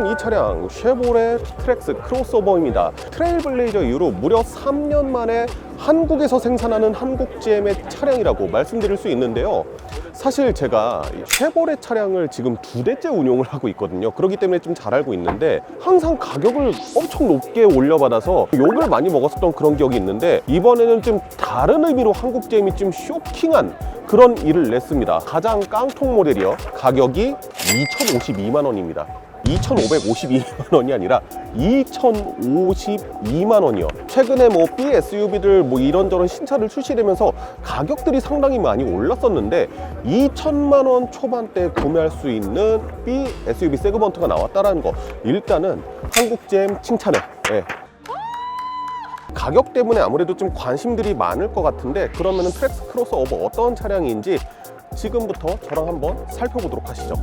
보시는 이 차량 쉐보레 트렉스 크로스오버입니다. 트레일블레이저 이후로 무려 3년 만에 한국에서 생산하는 한국 GM의 차량이라고 말씀드릴 수 있는데요. 사실 제가 이 쉐보레 차량을 지금 두 대째 운용을 하고 있거든요. 그렇기 때문에 좀 잘 알고 있는데 항상 가격을 엄청 높게 올려받아서 욕을 많이 먹었었던 그런 기억이 있는데 이번에는 좀 다른 의미로 한국 GM이 좀 쇼킹한 그런 일을 냈습니다. 가장 깡통 모델이요. 가격이 2,052만 원입니다. 2,552만 원이 아니라 2,052만 원이요. 최근에 뭐 B SUV들 뭐 이런저런 신차를 출시되면서 가격들이 상당히 많이 올랐었는데 2천만 원 초반대 구매할 수 있는 B SUV 세그먼트가 나왔다라는 거 일단은 한국잼 칭찬해. 예. 가격 때문에 아무래도 좀 관심들이 많을 것 같은데 그러면은 트랙스 크로스오버 어떤 차량인지 지금부터 저랑 한번 살펴보도록 하시죠.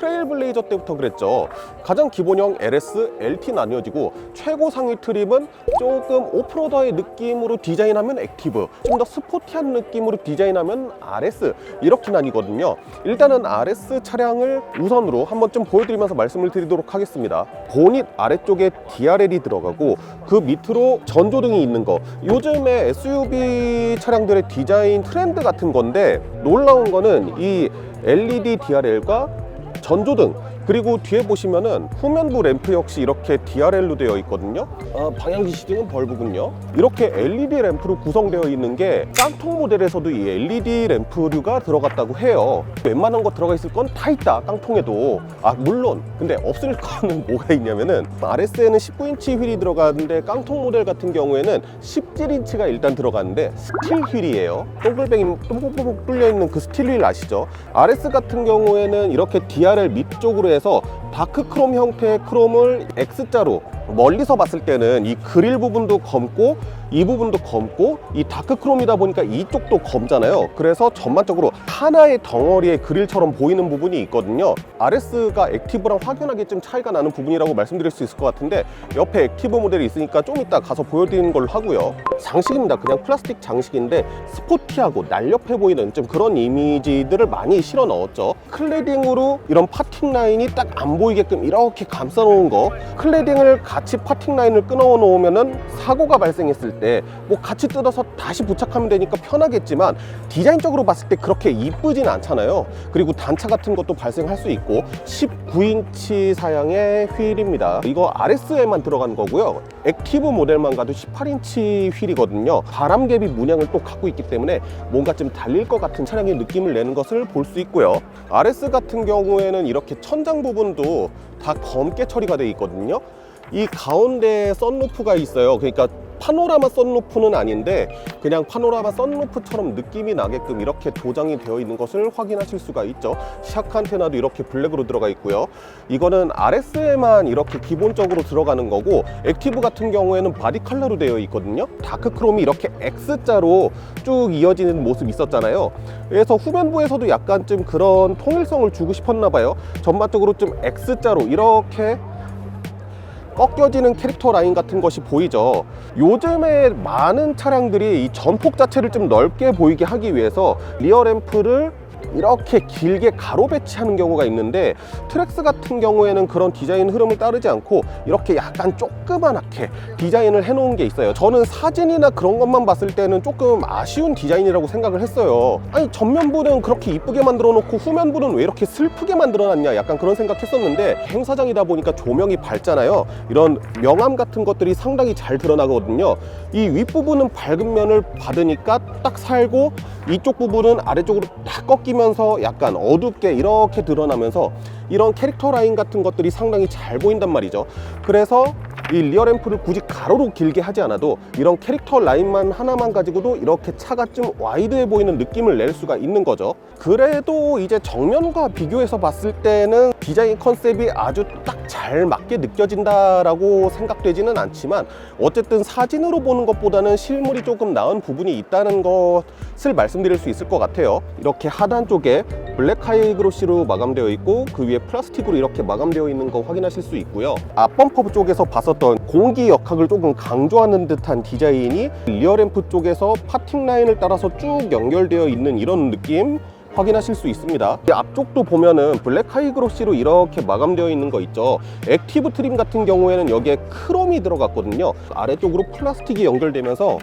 트레일블레이저 때부터 그랬죠. 가장 기본형 LS, LT 나뉘어지고 최고 상위 트림은 조금 오프로더의 느낌으로 디자인하면 액티브, 좀 더 스포티한 느낌으로 디자인하면 RS 이렇게 나뉘거든요. 일단은 RS 차량을 우선으로 한번 좀 보여드리면서 말씀을 드리도록 하겠습니다. 보닛 아래쪽에 DRL이 들어가고 그 밑으로 전조등이 있는 거. 요즘에 SUV 차량들의 디자인 트렌드 같은 건데 놀라운 거는 이 LED DRL과 전조등 그리고 뒤에 보시면은 후면부 램프 역시 이렇게 DRL로 되어 있거든요. 아, 방향지 시등은 벌브군요. 이렇게 LED 램프로 구성되어 있는 게 깡통 모델에서도 이 LED 램프류가 들어갔다고 해요. 웬만한 거 들어가 있을 건 다 있다 깡통에도. 아 물론. 근데 없을 거는 뭐가 있냐면은 RS에는 19인치 휠이 들어가는데 깡통 모델 같은 경우에는 17인치가 일단 들어가는데 스틸 휠이에요. 동글뱅이 뽀뽀뽀 뚫려 있는 그 스틸 휠 아시죠? RS 같은 경우에는 이렇게 DRL 밑쪽으로 해서 해서 다크 크롬 형태의 크롬을 X자로 멀리서 봤을 때는 이 그릴 부분도 검고 이 부분도 검고 이 다크 크롬이다 보니까 이쪽도 검잖아요. 그래서 전반적으로 하나의 덩어리의 그릴처럼 보이는 부분이 있거든요. RS가 액티브랑 확연하게 좀 차이가 나는 부분이라고 말씀드릴 수 있을 것 같은데 옆에 액티브 모델이 있으니까 좀 이따 가서 보여드리는 걸로 하고요. 장식입니다. 그냥 플라스틱 장식인데 스포티하고 날렵해 보이는 좀 그런 이미지들을 많이 실어 넣었죠. 클레딩으로 이런 파팅 라인이 딱 안 보이게끔 이렇게 감싸 놓은 거 클레딩을 같이 파팅 라인을 끊어 놓으면은 사고가 발생했을 때 뭐 같이 뜯어서 다시 부착하면 되니까 편하겠지만 디자인적으로 봤을 때 그렇게 이쁘진 않잖아요. 그리고 단차 같은 것도 발생할 수 있고 19인치 사양의 휠입니다. 이거 RS에만 들어간 거고요. 액티브 모델만 가도 18인치 휠이거든요. 바람개비 문양을 또 갖고 있기 때문에 뭔가 좀 달릴 것 같은 차량의 느낌을 내는 것을 볼 수 있고요. RS 같은 경우에는 이렇게 천장 부분도 다 검게 처리가 되어 있거든요. 이 가운데 썬루프가 있어요. 그러니까 파노라마 썬루프는 아닌데 그냥 파노라마 썬루프처럼 느낌이 나게끔 이렇게 도장이 되어 있는 것을 확인하실 수가 있죠. 샥 안테나도 이렇게 블랙으로 들어가 있고요. 이거는 RS에만 이렇게 기본적으로 들어가는 거고 액티브 같은 경우에는 바디 컬러로 되어 있거든요. 다크 크롬이 이렇게 X자로 쭉 이어지는 모습 있었잖아요. 그래서 후면부에서도 약간 좀 그런 통일성을 주고 싶었나 봐요. 전반적으로 좀 X자로 이렇게 꺾여지는 캐릭터 라인 같은 것이 보이죠. 요즘에 많은 차량들이 이 전폭 자체를 좀 넓게 보이게 하기 위해서 리어 램프를 이렇게 길게 가로 배치하는 경우가 있는데 트랙스 같은 경우에는 그런 디자인 흐름을 따르지 않고 이렇게 약간 조그만하게 디자인을 해놓은 게 있어요. 저는 사진이나 그런 것만 봤을 때는 조금 아쉬운 디자인이라고 생각을 했어요. 아니 전면부는 그렇게 이쁘게 만들어 놓고 후면부는 왜 이렇게 슬프게 만들어 놨냐 약간 그런 생각했었는데 행사장이다 보니까 조명이 밝잖아요. 이런 명암 같은 것들이 상당히 잘 드러나거든요. 이 윗부분은 밝은 면을 받으니까 딱 살고 이쪽 부분은 아래쪽으로 딱 꺾이면서 약간 어둡게 이렇게 드러나면서 이런 캐릭터 라인 같은 것들이 상당히 잘 보인단 말이죠. 그래서 이 리어 램프를 굳이 가로로 길게 하지 않아도 이런 캐릭터 라인만 하나만 가지고도 이렇게 차가 좀 와이드해 보이는 느낌을 낼 수가 있는 거죠. 그래도 이제 정면과 비교해서 봤을 때는 디자인 컨셉이 아주 딱 잘 맞게 느껴진다라고 생각되지는 않지만 어쨌든 사진으로 보는 것보다는 실물이 조금 나은 부분이 있다는 것을 말씀드릴 수 있을 것 같아요. 이렇게 하단 쪽에 블랙 하이그로시로 마감되어 있고 그 위에 플라스틱으로 이렇게 마감되어 있는 거 확인하실 수 있고요 앞 범퍼 쪽에서 봤었던 공기 역학을 조금 강조하는 듯한 디자인이 리어 램프 쪽에서 파팅 라인을 따라서 쭉 연결되어 있는 이런 느낌 확인하실 수 있습니다. 이 앞쪽도 보면은 블랙 하이그로시로 이렇게 마감되어 있는 거 있죠. 액티브 트림 같은 경우에는 여기에 크롬이 들어갔거든요. 아래쪽으로 플라스틱이 연결되면서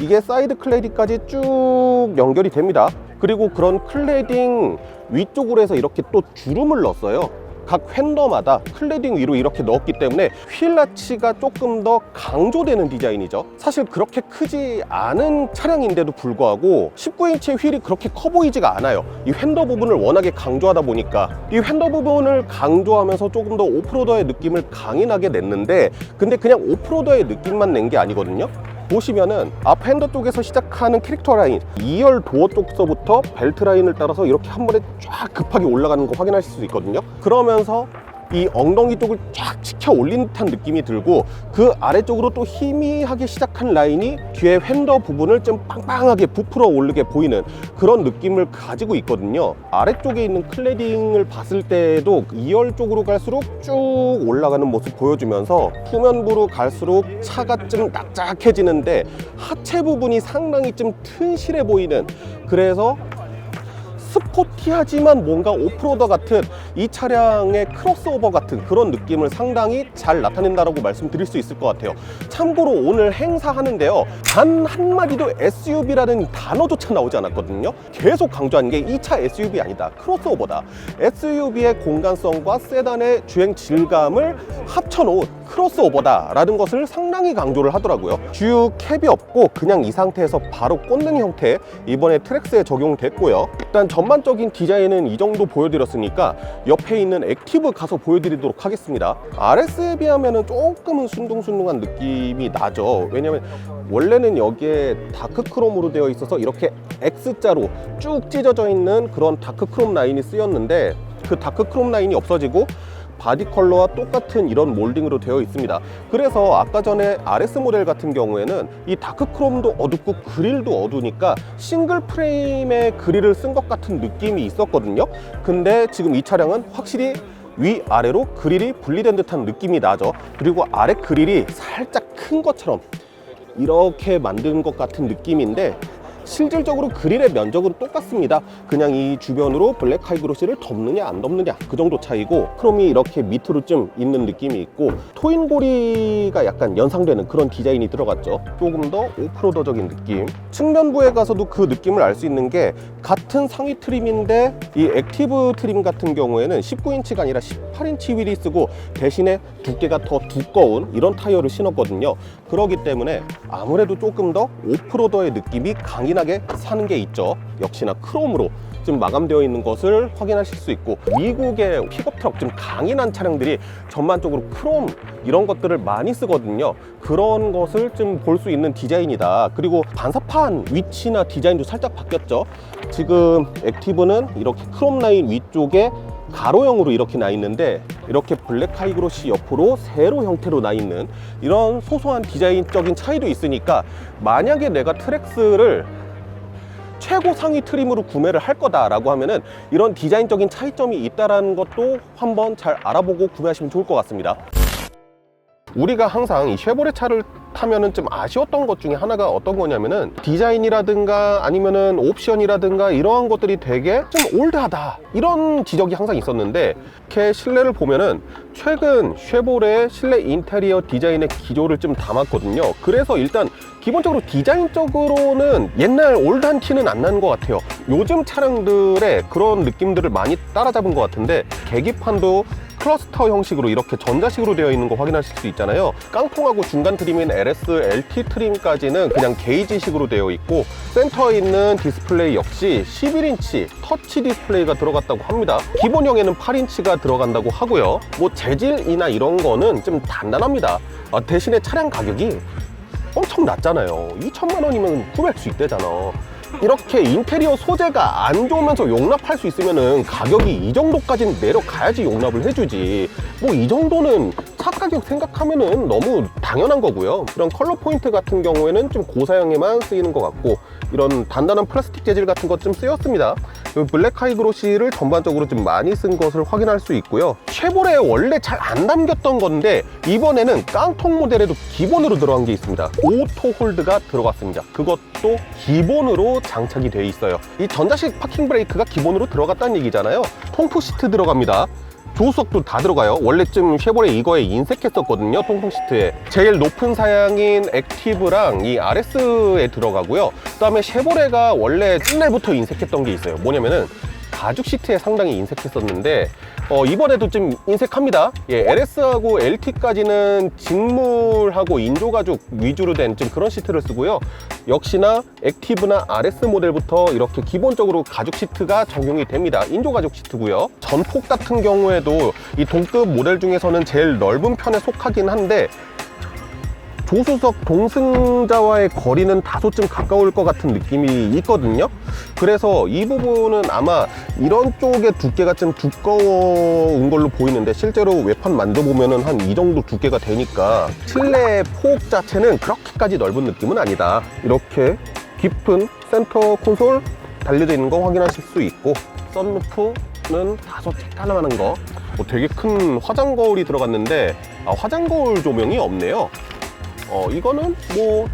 이게 사이드 클레디까지 쭉 연결이 됩니다. 그리고 그런 클레딩 위쪽으로 해서 이렇게 또 주름을 넣었어요. 각 휀더마다 클레딩 위로 이렇게 넣었기 때문에 휠 라치가 조금 더 강조되는 디자인이죠. 사실 그렇게 크지 않은 차량인데도 불구하고 19인치의 휠이 그렇게 커 보이지가 않아요. 이 휀더 부분을 워낙에 강조하다 보니까 이 휀더 부분을 강조하면서 조금 더 오프로더의 느낌을 강인하게 냈는데 근데 그냥 오프로더의 느낌만 낸 게 아니거든요. 보시면은 앞 핸더 쪽에서 시작하는 캐릭터 라인 2열 도어 쪽서부터 벨트 라인을 따라서 이렇게 한 번에 쫙 급하게 올라가는 거 확인하실 수 있거든요. 그러면서 이 엉덩이 쪽을 쫙 치켜 올린 듯한 느낌이 들고 그 아래쪽으로 또 희미하게 시작한 라인이 뒤에 휀더 부분을 좀 빵빵하게 부풀어 오르게 보이는 그런 느낌을 가지고 있거든요. 아래쪽에 있는 클레딩을 봤을 때도 2열 쪽으로 갈수록 쭉 올라가는 모습 보여주면서 후면부로 갈수록 차가 좀 납작해지는데 하체 부분이 상당히 좀 튼실해 보이는 그래서 스포티하지만 뭔가 오프로더 같은 이 차량의 크로스오버 같은 그런 느낌을 상당히 잘 나타낸다라고 말씀드릴 수 있을 것 같아요. 참고로 오늘 행사하는데요. 단 한마디도 SUV라는 단어조차 나오지 않았거든요. 계속 강조한 게이 차 SUV 아니다. 크로스오버다. SUV의 공간성과 세단의 주행 질감을 합쳐놓은 크로스오버다라는 것을 상당히 강조를 하더라고요. 주유 캡이 없고 그냥 이 상태에서 바로 꽂는 형태 이번에 트랙스에 적용됐고요. 일단 전 반적인 디자인은 이 정도 보여드렸으니까 옆에 있는 액티브 가서 보여드리도록 하겠습니다. RS에 비하면 조금은 순둥순둥한 느낌이 나죠. 왜냐면 원래는 여기에 다크 크롬으로 되어 있어서 이렇게 X자로 쭉 찢어져 있는 그런 다크 크롬 라인이 쓰였는데 그 다크 크롬 라인이 없어지고 바디 컬러와 똑같은 이런 몰딩으로 되어 있습니다. 그래서 아까 전에 RS 모델 같은 경우에는 이 다크 크롬도 어둡고 그릴도 어두우니까 싱글 프레임의 그릴을 쓴 것 같은 느낌이 있었거든요. 근데 지금 이 차량은 확실히 위아래로 그릴이 분리된 듯한 느낌이 나죠. 그리고 아래 그릴이 살짝 큰 것처럼 이렇게 만든 것 같은 느낌인데 실질적으로 그릴의 면적은 똑같습니다. 그냥 이 주변으로 블랙 하이그로시를 덮느냐 안 덮느냐 그 정도 차이고 크롬이 이렇게 밑으로 좀 있는 느낌이 있고 토인 고리가 약간 연상되는 그런 디자인이 들어갔죠. 조금 더 오프로더적인 느낌. 측면부에 가서도 그 느낌을 알 수 있는 게 같은 상위 트림인데 이 액티브 트림 같은 경우에는 19인치가 아니라 18인치 휠이 쓰고 대신에 두께가 더 두꺼운 이런 타이어를 신었거든요. 그러기 때문에 아무래도 조금 더 오프로더의 느낌이 강인하게 사는 게 있죠. 역시나 크롬으로 좀 마감되어 있는 것을 확인하실 수 있고 미국의 픽업 트럭 좀 강인한 차량들이 전반적으로 크롬 이런 것들을 많이 쓰거든요. 그런 것을 좀 볼 수 있는 디자인이다. 그리고 반사판 위치나 디자인도 살짝 바뀌었죠. 지금 액티브는 이렇게 크롬 라인 위쪽에 가로형으로 이렇게 나 있는데 이렇게 블랙 하이그로시 옆으로 세로 형태로 나 있는 이런 소소한 디자인적인 차이도 있으니까 만약에 내가 트랙스를 최고 상위 트림으로 구매를 할 거다라고 하면은 이런 디자인적인 차이점이 있다라는 것도 한번 잘 알아보고 구매하시면 좋을 것 같습니다. 우리가 항상 이 쉐보레 차를 타면은 좀 아쉬웠던 것 중에 하나가 어떤 거냐면은 디자인이라든가 아니면은 옵션이라든가 이러한 것들이 되게 좀 올드하다. 이런 지적이 항상 있었는데 이렇게 실내를 보면은 최근 쉐보레 실내 인테리어 디자인의 기조를 좀 담았거든요. 그래서 일단 기본적으로 디자인적으로는 옛날 올드한 티는 안 나는 것 같아요. 요즘 차량들의 그런 느낌들을 많이 따라잡은 것 같은데 계기판도 클러스터 형식으로 이렇게 전자식으로 되어 있는 거 확인하실 수 있잖아요. 깡통하고 중간 트림인 LS, LT 트림까지는 그냥 게이지식으로 되어 있고 센터에 있는 디스플레이 역시 11인치 터치 디스플레이가 들어갔다고 합니다. 기본형에는 8인치가 들어간다고 하고요. 뭐 재질이나 이런 거는 좀 단단합니다. 아, 대신에 차량 가격이 엄청 낮잖아요. 2천만 원이면 구매할 수 있대잖아 이렇게 인테리어 소재가 안 좋으면서 용납할 수 있으면은 가격이 이 정도까지는 내려가야지 용납을 해주지. 뭐 이 정도는 차 가격 생각하면은 너무 당연한 거고요. 이런 컬러 포인트 같은 경우에는 좀 고사양에만 쓰이는 것 같고 이런 단단한 플라스틱 재질 같은 것 좀 쓰였습니다. 그 블랙 하이그로시를 전반적으로 좀 많이 쓴 것을 확인할 수 있고요. 쉐보레에 원래 잘 안 담겼던 건데 이번에는 깡통 모델에도 기본으로 들어간 게 있습니다. 오토 홀드가 들어갔습니다. 그것도 기본으로 장착이 돼 있어요. 이 전자식 파킹 브레이크가 기본으로 들어갔다는 얘기잖아요. 통풍 시트 들어갑니다. 조수석도 다 들어가요. 원래쯤 쉐보레 이거에 인색했었거든요. 통풍 시트에. 제일 높은 사양인 액티브랑 이 RS에 들어가고요. 그 다음에 쉐보레가 원래 옛날부터 인색했던 게 있어요. 뭐냐면은 가죽 시트에 상당히 인색했었는데 어, 이번에도 좀 인색합니다. 예, LS하고 LT까지는 직물하고 인조가죽 위주로 된 좀 그런 시트를 쓰고요. 역시나 액티브나 RS 모델부터 이렇게 기본적으로 가죽 시트가 적용이 됩니다. 인조가죽 시트고요. 전폭 같은 경우에도 이 동급 모델 중에서는 제일 넓은 편에 속하긴 한데 조수석 동승자와의 거리는 다소쯤 가까울 것 같은 느낌이 있거든요. 그래서 이 부분은 아마 이런 쪽의 두께가 좀 두꺼운 걸로 보이는데 실제로 외판 만져보면은 한이 정도 두께가 되니까 실내 폭 자체는 그렇게까지 넓은 느낌은 아니다. 이렇게 깊은 센터 콘솔 달려져 있는 거 확인하실 수 있고 썬루프는 다소 쬐까만한 거. 뭐 되게 큰 화장 거울이 들어갔는데 아, 화장 거울 조명이 없네요. 어 이거는 뭐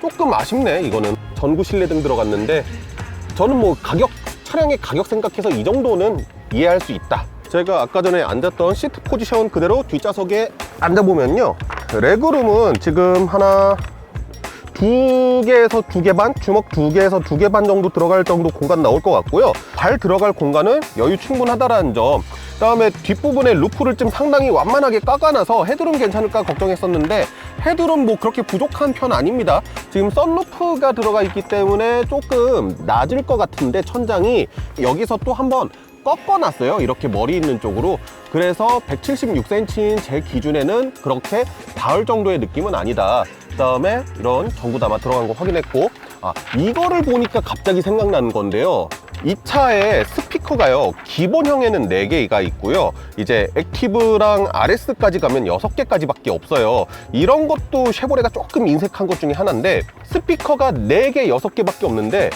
조금 아쉽네 이거는 전구 실내등 들어갔는데 저는 뭐 가격 차량의 가격 생각해서 이 정도는 이해할 수 있다 제가 아까 전에 앉았던 시트 포지션 그대로 뒷좌석에 앉아보면요 레그룸은 지금 하나 두 개에서 두 개 반, 주먹 두 개에서 두 개 반 정도 들어갈 정도 공간 나올 것 같고요. 발 들어갈 공간은 여유 충분하다라는 점. 그다음에 뒷부분에 루프를 좀 상당히 완만하게 깎아놔서 헤드룸 괜찮을까 걱정했었는데 헤드룸 뭐 그렇게 부족한 편 아닙니다. 지금 썬루프가 들어가 있기 때문에 조금 낮을 것 같은데 천장이 여기서 또 한번 꺾어놨어요. 이렇게 머리 있는 쪽으로. 그래서 176cm인 제 기준에는 그렇게 닿을 정도의 느낌은 아니다. 그 다음에 이런 전구 담아 들어간 거 확인했고, 아, 이거를 보니까 갑자기 생각나는 건데요. 이 차에 스피커가요, 기본형에는 4개가 있고요. 이제 액티브랑 RS까지 가면 6개까지 밖에 없어요. 이런 것도 쉐보레가 조금 인색한 것 중에 하나인데, 스피커가 4개, 6개 밖에 없는데,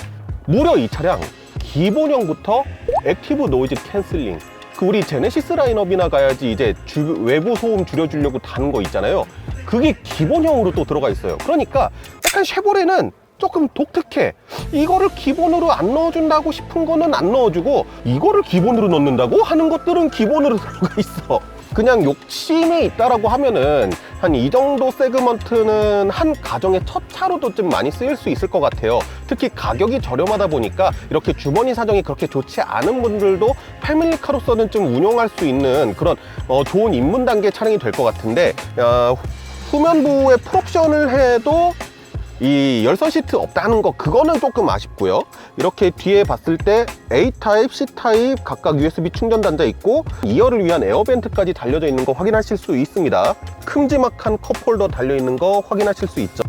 무려 이 차량 기본형부터 액티브 노이즈 캔슬링 그 우리 제네시스 라인업이나 가야지 이제 주- 외부 소음 줄여주려고 다는 거 있잖아요 그게 기본형으로 또 들어가 있어요 그러니까 약간 쉐보레는 조금 독특해 이거를 기본으로 안 넣어준다고 싶은 거는 안 넣어주고 이거를 기본으로 넣는다고 하는 것들은 기본으로 들어가 있어 그냥 욕심이 있다라고 하면은 한 이 정도 세그먼트는 한 가정의 첫 차로도 좀 많이 쓰일 수 있을 것 같아요. 특히 가격이 저렴하다 보니까 이렇게 주머니 사정이 그렇게 좋지 않은 분들도 패밀리카로서는 좀 운용할 수 있는 그런 어, 좋은 입문 단계 차량이 될 것 같은데 어, 후면부에 풀옵션을 해도 이 열선 시트 없다는 거 그거는 조금 아쉽고요. 이렇게 뒤에 봤을 때 A타입, C타입 각각 USB 충전 단자 있고 2열을 위한 에어벤트까지 달려져 있는 거 확인하실 수 있습니다. 큼지막한 컵홀더 달려 있는 거 확인하실 수 있죠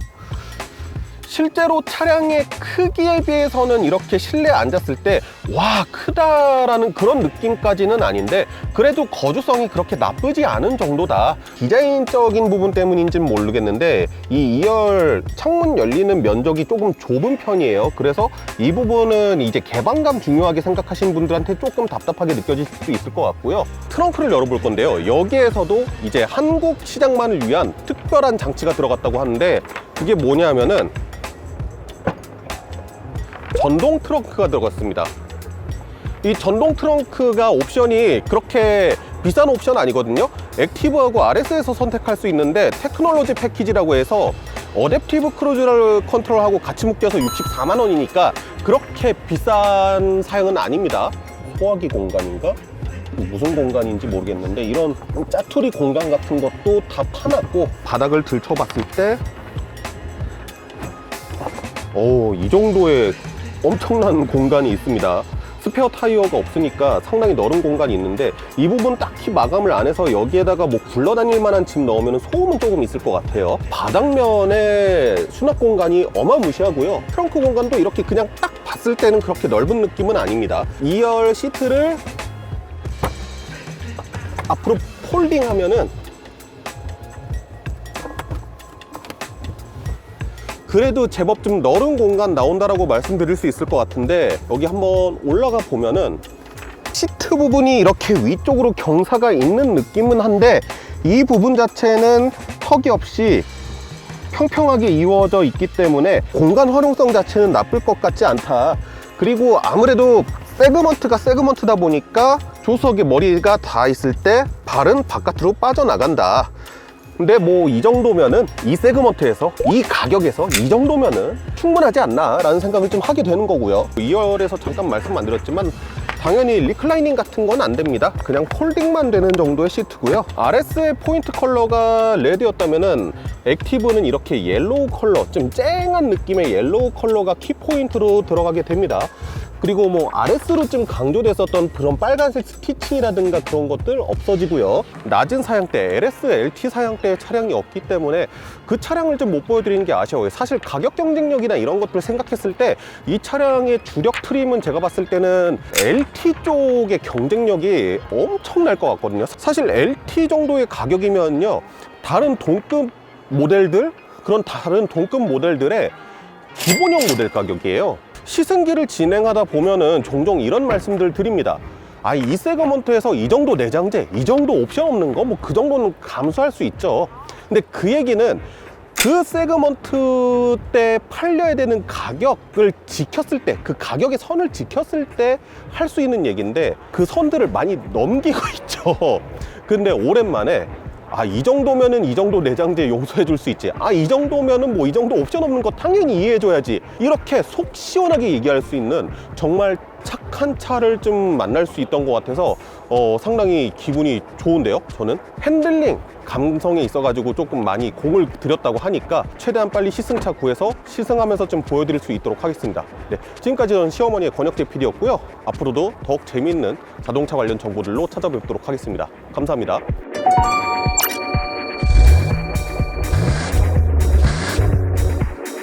실제로 차량의 크기에 비해서는 이렇게 실내에 앉았을 때 와 크다라는 그런 느낌까지는 아닌데 그래도 거주성이 그렇게 나쁘지 않은 정도다. 디자인적인 부분 때문인지는 모르겠는데 이 2열 창문 열리는 면적이 조금 좁은 편이에요. 그래서 이 부분은 이제 개방감 중요하게 생각하시는 분들한테 조금 답답하게 느껴질 수 있을 것 같고요. 트렁크를 열어볼 건데요. 여기에서도 이제 한국 시장만을 위한 특별한 장치가 들어갔다고 하는데 그게 뭐냐면은 전동 트렁크가 들어갔습니다. 이 전동 트렁크가 옵션이 그렇게 비싼 옵션 아니거든요. 액티브하고 RS에서 선택할 수 있는데 테크놀로지 패키지라고 해서 어댑티브 크루즈 컨트롤하고 같이 묶여서 64만 원이니까 그렇게 비싼 사양은 아닙니다. 소화기 공간인가? 무슨 공간인지 모르겠는데 이런 짜투리 공간 같은 것도 다 파놨고 바닥을 들춰봤을 때 오, 이 정도의 엄청난 공간이 있습니다. 스페어 타이어가 없으니까 상당히 넓은 공간이 있는데 이 부분 딱히 마감을 안 해서 여기에다가 뭐 굴러다닐 만한 짐 넣으면 소음은 조금 있을 것 같아요. 바닥면에 수납 공간이 어마무시하고요. 트렁크 공간도 이렇게 그냥 딱 봤을 때는 그렇게 넓은 느낌은 아닙니다. 2열 시트를 앞으로 폴딩하면은 그래도 제법 좀 넓은 공간 나온다라고 말씀드릴 수 있을 것 같은데 여기 한번 올라가 보면은 시트 부분이 이렇게 위쪽으로 경사가 있는 느낌은 한데 이 부분 자체는 턱이 없이 평평하게 이루어져 있기 때문에 공간 활용성 자체는 나쁠 것 같지 않다. 그리고 아무래도 세그먼트가 세그먼트다 보니까 조수석에 머리가 닿아 있을 때 발은 바깥으로 빠져나간다. 근데 뭐 이 정도면은 이 세그먼트에서 이 가격에서 이 정도면은 충분하지 않나 라는 생각을 좀 하게 되는 거고요. 2열에서 잠깐 말씀 안 드렸지만 당연히 리클라이닝 같은 건 안 됩니다. 그냥 폴딩만 되는 정도의 시트고요. RS의 포인트 컬러가 레드였다면은 액티브는 이렇게 옐로우 컬러 좀 쨍한 느낌의 옐로우 컬러가 키포인트로 들어가게 됩니다 그리고 뭐 RS로 좀 강조됐었던 그런 빨간색 스티칭이라든가 그런 것들 없어지고요. 낮은 사양대, LS, LT 사양대 차량이 없기 때문에 그 차량을 좀 못 보여드리는 게 아쉬워요. 사실 가격 경쟁력이나 이런 것들 생각했을 때 이 차량의 주력 트림은 제가 봤을 때는 LT 쪽의 경쟁력이 엄청날 것 같거든요. 사실 LT 정도의 가격이면요. 다른 동급 모델들, 그런 다른 동급 모델들의 기본형 모델 가격이에요. 시승기를 진행하다 보면은 종종 이런 말씀들 드립니다. 아, 이 세그먼트에서 이 정도 내장재, 이 정도 옵션 없는 거, 뭐 그 정도는 감수할 수 있죠. 근데 그 얘기는 그 세그먼트 때 팔려야 되는 가격을 지켰을 때, 그 가격의 선을 지켰을 때 할 수 있는 얘기인데 그 선들을 많이 넘기고 있죠. 근데 오랜만에 아, 이 정도면은 이 정도 내장재 용서해 줄 수 있지. 아, 이 정도면은 뭐 이 정도 옵션 없는 거 당연히 이해해 줘야지. 이렇게 속 시원하게 얘기할 수 있는 정말 착한 차를 좀 만날 수 있던 것 같아서 어, 상당히 기분이 좋은데요. 저는 핸들링 감성에 있어가지고 조금 많이 공을 들였다고 하니까 최대한 빨리 시승차 구해서 시승하면서 좀 보여드릴 수 있도록 하겠습니다. 네, 지금까지 저는 시어머니의 권혁재 PD였고요. 앞으로도 더욱 재미있는 자동차 관련 정보들로 찾아뵙도록 하겠습니다. 감사합니다.